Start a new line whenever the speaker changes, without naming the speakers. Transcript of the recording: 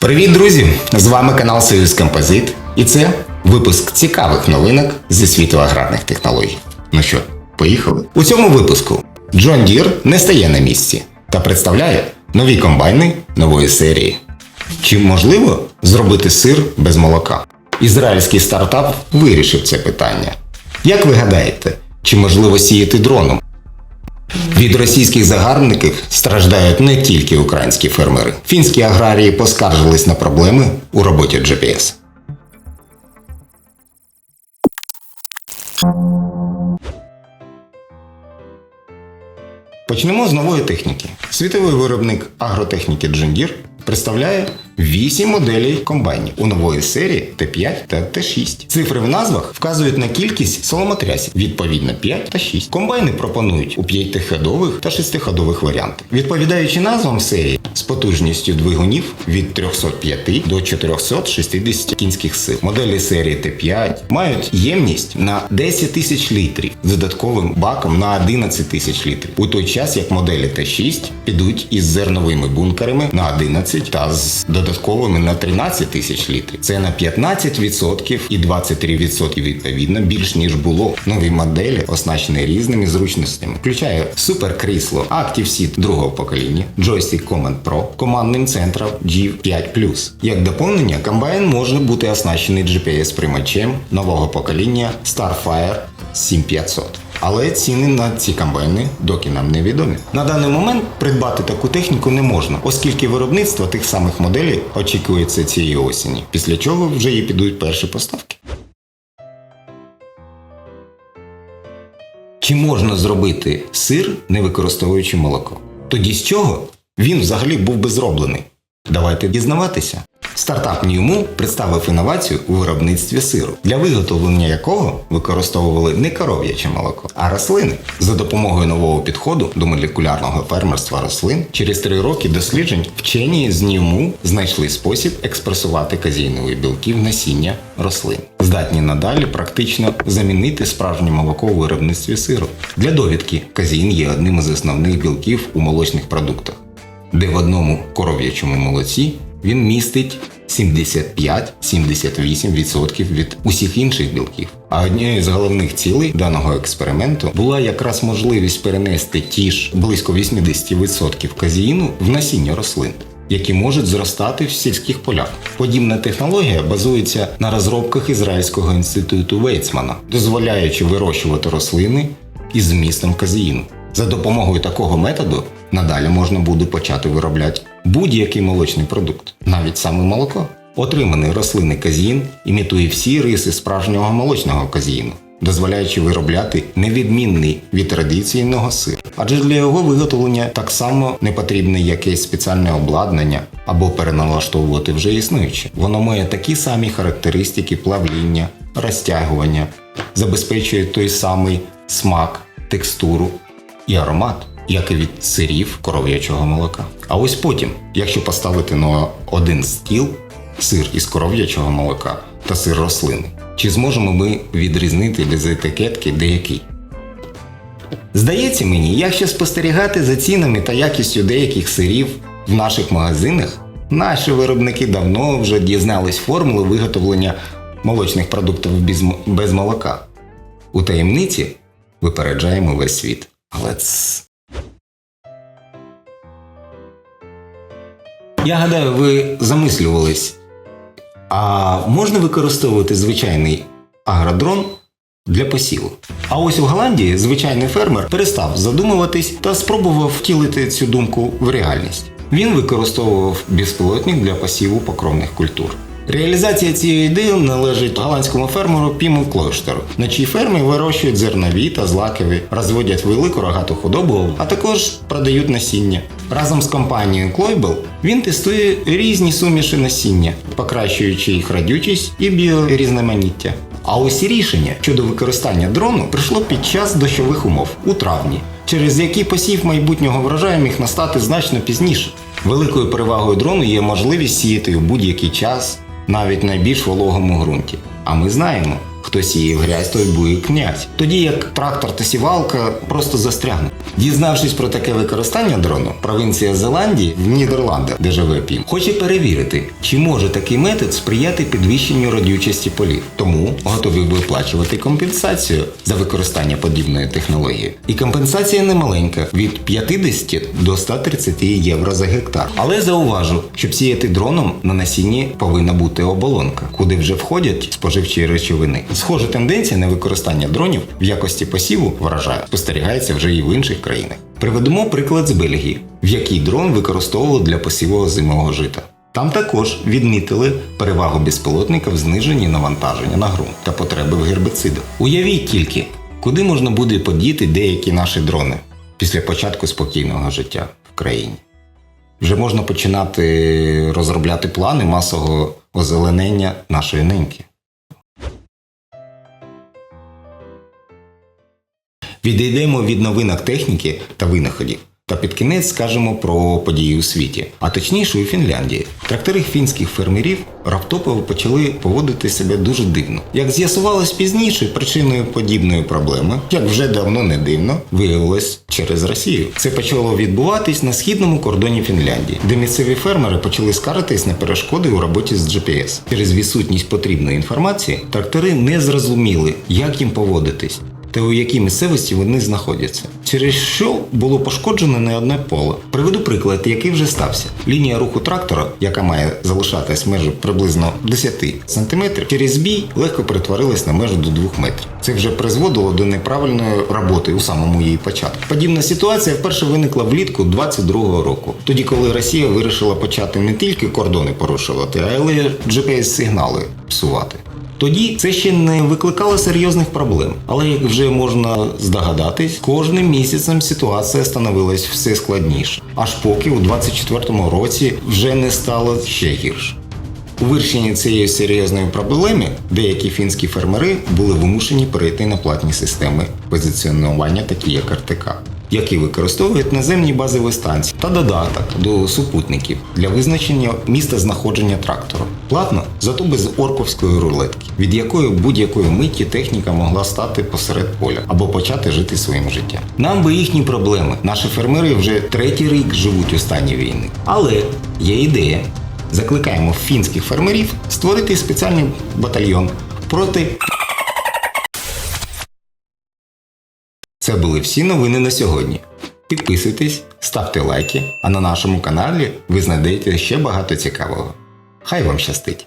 Привіт, друзі! З вами канал Союз Композит, і це випуск цікавих новинок зі світу аграрних технологій. Ну що, поїхали? У цьому випуску John Deere не стає на місці та представляє нові комбайни нової серії. Чи можливо зробити сир без молока? Ізраїльський стартап вирішив це питання. Як ви гадаєте, чи можливо сіяти дроном? Від російських загарбників страждають не тільки українські фермери. Фінські аграрії поскаржились на проблеми у роботі GPS. Почнемо з нової техніки. Світовий виробник агротехніки Deere представляє 8 моделей комбайнів у нової серії Т5 та Т6. Цифри в назвах вказують на кількість соломотрясів, відповідно 5 та 6. Комбайни пропонують у 5-ходових та 6-ходових варіантах. Відповідаючи назвам серії з потужністю двигунів від 305 до 460 кінських сил. Моделі серії Т5 мають ємність на 10 тисяч літрів з додатковим баком на 11 тисяч літрів. У той час як моделі Т6 підуть із зерновими бункерами на 11 та з додатковими на 13 тисяч літрів. Це на 15% і 23% відповідно більш ніж було. Нові моделі оснащені різними зручностями, включає суперкрісло Active Seat другого покоління, Joystick Command Pro, командним центром G5+. Як доповнення, комбайн може бути оснащений GPS-приймачем нового покоління Starfire 7500. Але ціни на ці комбайни доки нам не відомі. На даний момент придбати таку техніку не можна, оскільки виробництво тих самих моделей очікується цієї осені, після чого вже і підуть перші поставки. Чи можна зробити сир, не використовуючи молоко? Тоді з чого він взагалі був би зроблений? Давайте дізнаватися. Стартап Newmoo представив інновацію у виробництві сиру, для виготовлення якого використовували не коров'яче молоко, а рослини. За допомогою нового підходу до молекулярного фермерства рослин через три роки досліджень вчені з Newmoo знайшли спосіб експресувати казеїнові білки в насіння рослин, здатні надалі практично замінити справжнє молоко у виробництві сиру. Для довідки казеїн є одним із основних білків у молочних продуктах де в одному коров'ячому молоці він містить 75-78% від усіх інших білків. А однією з головних цілей даного експерименту була якраз можливість перенести ті ж близько 80% казеїну в насіння рослин. Які можуть зростати в сільських полях. Подібна технологія базується на розробках Ізраїльського інституту Вейцмана, дозволяючи вирощувати рослини із змістом казеїну. За допомогою такого методу надалі можна буде почати виробляти будь-який молочний продукт, навіть саме молоко. Отриманий рослинний казеїн імітує всі риси справжнього молочного казеїну, дозволяючи виробляти невідмінний від традиційного сир. Адже для його виготовлення так само не потрібне якесь спеціальне обладнання або переналаштовувати вже існуюче. Воно має такі самі характеристики плавління, розтягування, забезпечує той самий смак, текстуру і аромат, як і від сирів коров'ячого молока. А ось потім, якщо поставити на один стіл сир із коров'ячого молока та сир рослини, чи зможемо ми відрізнити без етикетки деякий? Здається мені, якщо спостерігати за цінами та якістю деяких сирів в наших магазинах, наші виробники давно вже дізнались формули виготовлення молочних продуктів без молока. У таємниці випереджаємо весь світ. Але. Я гадаю, ви замислювались, а можна використовувати звичайний агродрон для посіву? А ось у Голландії звичайний фермер перестав задумуватись та спробував втілити цю думку в реальність. Він використовував безпілотник для посіву покровних культур. Реалізація цієї ідеї належить голландському фермеру Піму Клойштеру, на чій фермі вирощують зернові та злакові, розводять велику рогату худобу, а також продають насіння. Разом з компанією Клойбел він тестує різні суміші насіння, покращуючи їх радючість і біорізноманіття. А ось рішення щодо використання дрону прийшло під час дощових умов у травні, через які посів майбутнього врожаю міг настати значно пізніше. Великою перевагою дрону є можливість сіяти у будь-який час, навіть найбільш вологому ґрунті. А ми знаємо, хто Хто сіє в грязь, той буде князь. Тоді як трактор та сівалка просто застрягнуть. Дізнавшись про таке використання дрону, провінція Зеландії в Нідерландах, де живе Пім, хоче перевірити, чи може такий метод сприяти підвищенню родючості полів. Тому готові виплачувати компенсацію за використання подібної технології. І компенсація немаленька від 50 до 130 євро за гектар. Але зауважу, щоб сіяти дроном на насінні повинна бути оболонка, куди вже входять споживчі речовини. Схожа тенденція на використання дронів в якості посіву врожаю спостерігається вже і в інших країнах. Приведемо приклад з Бельгії, в якій дрон використовували для посіву озимого жита. Там також відмітили перевагу безпілотника в зниженні навантаження на ґрунт та потреби в гербицидах. Уявіть тільки, куди можна буде подіти деякі наші дрони після початку спокійного життя в країні. Вже можна починати розробляти плани масового озеленення нашої неньки. Відійдемо від новинок техніки та винаходів. Та під кінець скажемо про події у світі, а точніше у Фінляндії. Трактори фінських фермерів раптопово почали поводити себе дуже дивно. Як з'ясувалось пізніше, причиною подібної проблеми, як вже давно не дивно, виявилось через Росію. Це почало відбуватись на східному кордоні Фінляндії, де місцеві фермери почали скаржитись на перешкоди у роботі з GPS. Через відсутність потрібної інформації трактори не зрозуміли, як їм поводитись та у якій місцевості вони знаходяться, через що було пошкоджено не одне поле. Приведу приклад, який вже стався. Лінія руху трактора, яка має залишатись межі приблизно 10 см, через бій легко перетворилась на межу до 2 метрів. Це вже призводило до неправильної роботи у самому її початку. Подібна ситуація вперше виникла влітку 22-го року, тоді коли Росія вирішила почати не тільки кордони порушувати, а й GPS-сигнали псувати. Тоді це ще не викликало серйозних проблем. Але як вже можна здогадатись, кожним місяцем ситуація становилась все складніше. Аж поки у 24-му році вже не стало ще гірше. У вирішенні цієї серйозної проблеми деякі фінські фермери були вимушені перейти на платні системи позиціонування, такі як РТК, які використовують наземні базові станції та додаток до супутників для визначення міста знаходження трактора. Платно, зато без орковської рулетки, від якої будь-якої миті техніка могла стати посеред поля або почати жити своїм життям. Нам би їхні проблеми. Наші фермери вже третій рік живуть у стані війни. Але є ідея. Закликаємо фінських фермерів створити спеціальний батальйон проти. Це були всі новини на сьогодні. Підписуйтесь, ставте лайки, а на нашому каналі ви знайдете ще багато цікавого. Хай вам щастить!